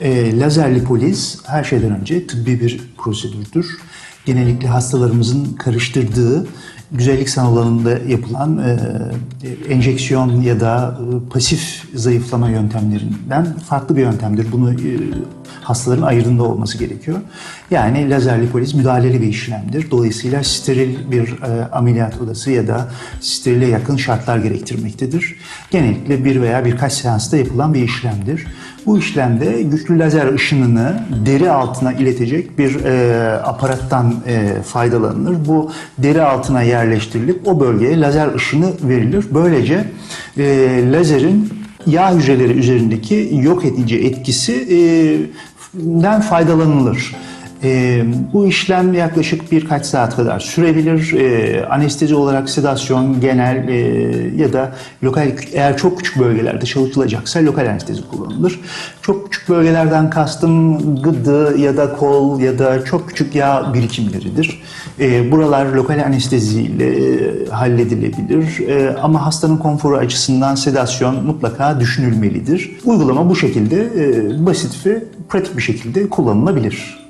E, lazer lipoliz her şeyden önce tıbbi bir prosedürdür. Genellikle hastalarımızın karıştırdığı güzellik salonlarında yapılan e, enjeksiyon ya da e, pasif zayıflama yöntemlerinden farklı bir yöntemdir. Bunu e, hastaların ayırında olması gerekiyor. Yani lazer lipoliz müdahaleli bir işlemdir. Dolayısıyla steril bir e, ameliyat odası ya da sterile yakın şartlar gerektirmektedir. Genellikle bir veya birkaç seansta yapılan bir işlemdir. Bu işlemde güçlü lazer ışınını deri altına iletecek bir e, aparattan e, faydalanılır. Bu deri altına yerleştirilip o bölgeye lazer ışını verilir. Böylece e, lazerin yağ hücreleri üzerindeki yok edici etkisi e, den faydalanılır. E, bu işlem yaklaşık birkaç saat kadar sürebilir. E, anestezi olarak sedasyon, genel e, ya da lokal eğer çok küçük bölgelerde çalışılacaksa lokal anestezi kullanılır. Çok küçük bölgelerden kastım gıdı ya da kol ya da çok küçük yağ birikimleridir. E, buralar lokal anesteziyle e, halledilebilir. E, ama hastanın konforu açısından sedasyon mutlaka düşünülmelidir. Uygulama bu şekilde e, basit ve pratik bir şekilde kullanılabilir.